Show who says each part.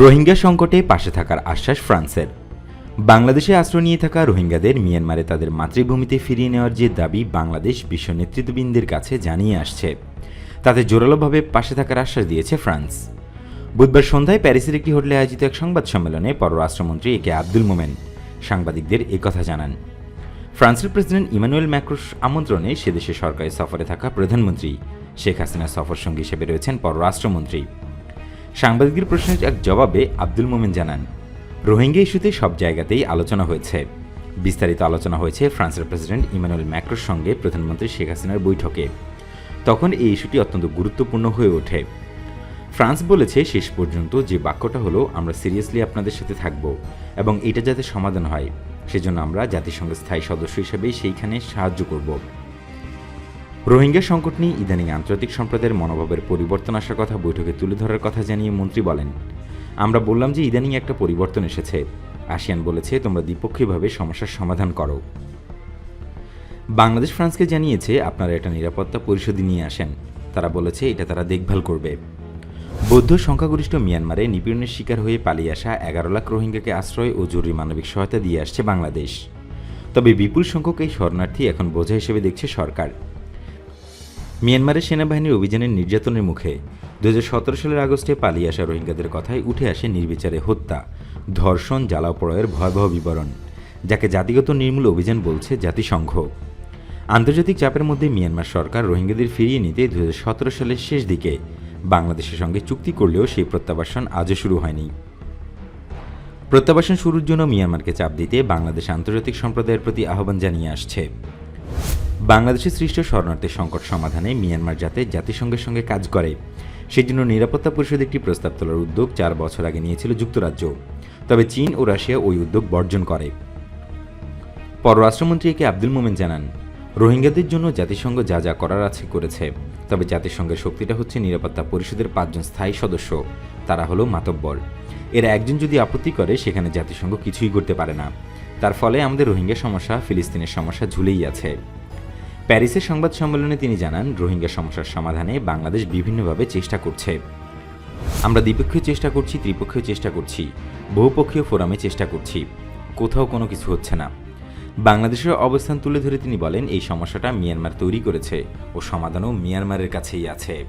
Speaker 1: রোহিঙ্গা সংকটে পাশে থাকার আশ্বাস ফ্রান্সের। বাংলাদেশে আশ্রয় নিয়ে থাকা রোহিঙ্গাদের মিয়ানমারে তাদের মাতৃভূমিতে ফিরিয়ে নেওয়ার যে দাবি বাংলাদেশ বিশ্ব নেতৃত্ববৃন্দের কাছে জানিয়ে আসছে, তাতে জোরালোভাবে পাশে থাকার আশ্বাস দিয়েছে ফ্রান্স। বুধবার সন্ধ্যায় প্যারিসের একটি হোটেলে আয়োজিত এক সংবাদ সম্মেলনে পররাষ্ট্রমন্ত্রী এ কে আব্দুল মোমেন সাংবাদিকদের একথা জানান। ফ্রান্সের প্রেসিডেন্ট ইমানুয়েল ম্যাক্রোস আমন্ত্রণে সে দেশে সরকারি সফরে থাকা প্রধানমন্ত্রী শেখ হাসিনার সফর সঙ্গী হিসেবে রয়েছেন পররাষ্ট্রমন্ত্রী। সাংবাদিকদের প্রশ্নের এক জবাবে আব্দুল মোমেন জানান, রোহিঙ্গা ইস্যুতে সব জায়গাতেই আলোচনা হয়েছে। বিস্তারিত আলোচনা হয়েছে ফ্রান্সের প্রেসিডেন্ট ইমানুয়েল ম্যাক্রোর সঙ্গে প্রধানমন্ত্রী শেখ হাসিনার বৈঠকে। তখন এই ইস্যুটি অত্যন্ত গুরুত্বপূর্ণ হয়ে ওঠে। ফ্রান্স বলেছে, শেষ পর্যন্ত যে বাক্যটা হলো, আমরা সিরিয়াসলি আপনাদের সাথে থাকব এবং এটা যাতে সমাধান হয়, সেজন্য আমরা জাতিসংঘের স্থায়ী সদস্য হিসেবে সেইখানে সাহায্য করব। রোহিঙ্গা সংকট নিয়ে ইদানিং আন্তর্জাতিক সম্প্রদায়ের মনোভাবের পরিবর্তন আসার কথা বৈঠকে তুলে ধরার কথা জানিয়ে মন্ত্রী বলেন। আমরা বললাম যে ইদানিং একটা পরিবর্তন এসেছে। আসিয়ান বলেছে, তোমরা দ্বিপক্ষীয়ভাবে সমস্যার সমাধান করো। বাংলাদেশ ফ্রান্সকে জানিয়েছে, আপনারা এটা নিরাপত্তা পরিষদে নিয়ে আসেন। তারা বলেছে, এটা তারা দেখভাল করবে। বৌদ্ধ সংখ্যাগরিষ্ঠ মিয়ানমারে নিপীড়নের শিকার হয়ে পালিয়ে আসা এগারো লাখ রোহিঙ্গাকে আশ্রয় ও জরুরি মানবিক সহায়তা দিয়ে আসছে বাংলাদেশ। তবে বিপুল সংখ্যক এই শরণার্থী এখন বোঝা হিসেবে দেখছে সরকার। মিয়ানমারের সেনাবাহিনীর অভিযানের নির্যাতনের মুখে দু হাজার সতেরো সালের আগস্টে পালিয়ে আসা রোহিঙ্গাদের কথায় উঠে আসে নির্বিচারে হত্যা, ধর্ষণ, জ্বালাও পড়য়ের ভয়াবহ বিবরণ, যাকে জাতিগত নির্মূল অভিযান বলছে জাতিসংঘ। আন্তর্জাতিক চাপের মধ্যে মিয়ানমার সরকার রোহিঙ্গাদের ফিরিয়ে নিতে দুই হাজার সতেরো সালের শেষ দিকে বাংলাদেশের সঙ্গে চুক্তি করলেও সেই প্রত্যাবাসন আজও শুরু হয়নি। প্রত্যাবাসন শুরুর জন্য মিয়ানমারকে চাপ দিতে বাংলাদেশ আন্তর্জাতিক সম্প্রদায়ের প্রতি আহ্বান জানিয়ে আসছে। বাংলাদেশে সৃষ্ট শরণার্থী সংকট সমাধানে মিয়ানমার যাতে জাতিসংঘের সঙ্গে কাজ করে, সেজন্য নিরাপত্তা পরিষদ একটি প্রস্তাব তোলার উদ্যোগ চার বছর আগে নিয়েছিল যুক্তরাজ্য। তবে চীন ও রাশিয়া ওই উদ্যোগ বর্জন করে। পররাষ্ট্রমন্ত্রী একে আব্দুল মোমেন জানান, রোহিঙ্গাদের জন্য জাতিসংঘ যা যা করার আছে করেছে, তবে জাতিসংঘের শক্তিটা হচ্ছে নিরাপত্তা পরিষদের পাঁচজন স্থায়ী সদস্য, তারা হলো মাতব্বর। এরা একজন যদি আপত্তি করে, সেখানে জাতিসংঘ কিছুই করতে পারে না। তার ফলে আমাদের রোহিঙ্গা সমস্যা, ফিলিস্তিনের সমস্যা ঝুলেই আছে। প্যারিসের সংবাদ সম্মেলনে তিনি জানান, রোহিঙ্গা সমস্যার সমাধানে বাংলাদেশ বিভিন্নভাবে চেষ্টা করছে। আমরা দ্বিপক্ষীয় চেষ্টা করছি, ত্রিপক্ষীয় চেষ্টা করছি, বহুপক্ষীয় ফোরামে চেষ্টা করছি। কোথাও কোনো কিছু হচ্ছে না। বাংলাদেশের অবস্থান তুলে ধরে তিনি বলেন, এই সমস্যাটা মিয়ানমার তৈরি করেছে ও সমাধানও মিয়ানমারের কাছেই আছে।